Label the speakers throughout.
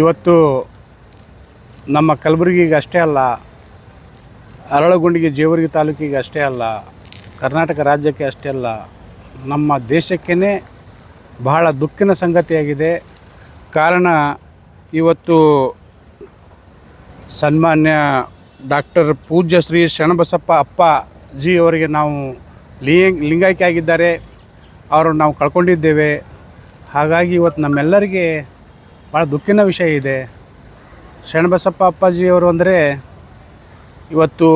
Speaker 1: ಇವತ್ತು ನಮ್ಮ ಕಲಬುರಗಿಗೆ ಅಷ್ಟೇ ಅಲ್ಲ, ಅರಳಗುಂಡಿಗೆ ಜೇವರ್ಗಿ ತಾಲೂಕಿಗೆ ಅಷ್ಟೇ ಅಲ್ಲ, ಕರ್ನಾಟಕ ರಾಜ್ಯಕ್ಕೆ ಅಷ್ಟೇ ಅಲ್ಲ, ನಮ್ಮ ದೇಶಕ್ಕೇ ಬಹಳ ದುಃಖಿನ ಸಂಗತಿಯಾಗಿದೆ. ಕಾರಣ ಇವತ್ತು ಸನ್ಮಾನ್ಯ ಡಾಕ್ಟರ್ ಪೂಜ್ಯ ಶ್ರೀ ಶರಣಬಸಪ್ಪ ಅಪ್ಪ ಜಿ ಅವರಿಗೆ ನಾವು ಲಿಂಗ್ ಲಿಂಗಾಯ್ಕೆ ಆಗಿದ್ದಾರೆ. ಅವರು ನಾವು ಕಳ್ಕೊಂಡಿದ್ದೇವೆ. ಹಾಗಾಗಿ ಇವತ್ತು ನಮ್ಮೆಲ್ಲರಿಗೆ ಭಾಳ ದುಃಖಿನ ವಿಷಯ ಇದೆ. ಶರಣಬಸಪ್ಪ ಅಪ್ಪಾಜಿಯವರು ಅಂದರೆ ಇವತ್ತು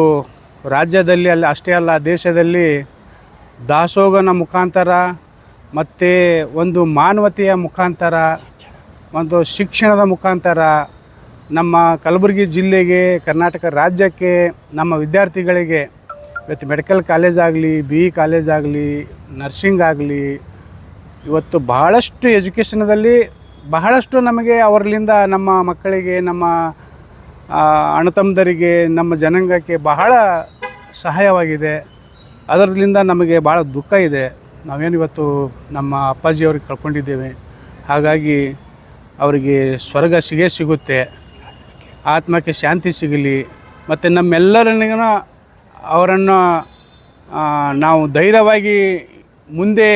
Speaker 1: ರಾಜ್ಯದಲ್ಲಿ ಅಲ್ಲಿ, ಅಷ್ಟೇ ಅಲ್ಲ, ದೇಶದಲ್ಲಿ ದಾಸೋಗನ ಮುಖಾಂತರ ಮತ್ತು ಒಂದು ಮಾನವತೆಯ ಮುಖಾಂತರ, ಒಂದು ಶಿಕ್ಷಣದ ಮುಖಾಂತರ ನಮ್ಮ ಕಲಬುರಗಿ ಜಿಲ್ಲೆಗೆ, ಕರ್ನಾಟಕ ರಾಜ್ಯಕ್ಕೆ, ನಮ್ಮ ವಿದ್ಯಾರ್ಥಿಗಳಿಗೆ ಇವತ್ತು ಮೆಡಿಕಲ್ ಕಾಲೇಜ್ ಆಗಲಿ, ಬಿ ಇ ಕಾಲೇಜ್ ಆಗಲಿ, ನರ್ಸಿಂಗ್ ಆಗಲಿ, ಇವತ್ತು ಬಹಳಷ್ಟು ಎಜುಕೇಷನದಲ್ಲಿ ಬಹಳಷ್ಟು ನಮಗೆ ಅವರಲ್ಲಿಂದ ನಮ್ಮ ಮಕ್ಕಳಿಗೆ, ನಮ್ಮ ಅಣ್ಣತಮ್ಮದರಿಗೆ, ನಮ್ಮ ಜನಾಂಗಕ್ಕೆ ಬಹಳ ಸಹಾಯವಾಗಿದೆ. ಅದರಿಂದ ನಮಗೆ ಭಾಳ ದುಃಖ ಇದೆ. ನಾವೇನಿವತ್ತು ನಮ್ಮ ಅಪ್ಪಾಜಿಯವ್ರಿಗೆ ಕಳ್ಕೊಂಡಿದ್ದೇವೆ. ಹಾಗಾಗಿ ಅವರಿಗೆ ಸ್ವರ್ಗ ಸಿಗೇ ಸಿಗುತ್ತೆ. ಆತ್ಮಕ್ಕೆ ಶಾಂತಿ ಸಿಗಲಿ. ಮತ್ತು ನಮ್ಮೆಲ್ಲರನ್ನೂ ಅವರನ್ನು ನಾವು ಧೈರ್ಯವಾಗಿ ಮುಂದೆ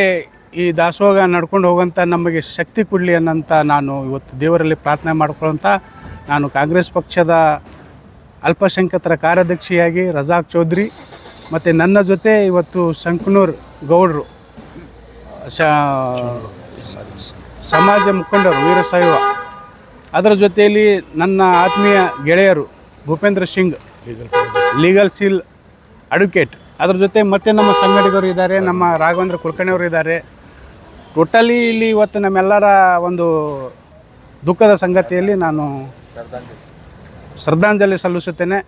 Speaker 1: ಈ ದಾಸೋಹ ನಡ್ಕೊಂಡು ಹೋಗೋಂಥ ನಮಗೆ ಶಕ್ತಿ ಕೊಡಲಿ ಅನ್ನೋಂಥ ನಾನು ಇವತ್ತು ದೇವರಲ್ಲಿ ಪ್ರಾರ್ಥನೆ ಮಾಡ್ಕೊಳ್ಳೋಂಥ ನಾನು ಕಾಂಗ್ರೆಸ್ ಪಕ್ಷದ ಅಲ್ಪಸಂಖ್ಯಾತರ ಕಾರ್ಯದರ್ಶಿಯಾಗಿ ರಜಾಕ್ ಚೌಧರಿ ಮತ್ತು ನನ್ನ ಜೊತೆ ಇವತ್ತು ಶಂಕನೂರ್ ಗೌಡ್ರು ಸಮಾಜ ಮುಖಂಡರು ವೀರಶೈವ. ಅದರ ಜೊತೆಯಲ್ಲಿ ನನ್ನ ಆತ್ಮೀಯ ಗೆಳೆಯರು Bhupendra Singh, legal cell advocate. ಅದ್ರ ಜೊತೆ ಮತ್ತೆ ನಮ್ಮ ಸಂಗಡಿಗರು ಇದ್ದಾರೆ, ನಮ್ಮ ರಾಘವೇಂದ್ರ ಕುಲಕರ್ಣಿಯವರು ಇದ್ದಾರೆ. ಟೋಟಲಿ ಇಲ್ಲಿ ಇವತ್ತು ನಮ್ಮೆಲ್ಲರ ಒಂದು ದುಃಖದ ಸಂಗತಿಯಲ್ಲಿ ನಾನು ಶ್ರದ್ಧಾಂಜಲಿ ಸಲ್ಲಿಸುತ್ತೇನೆ.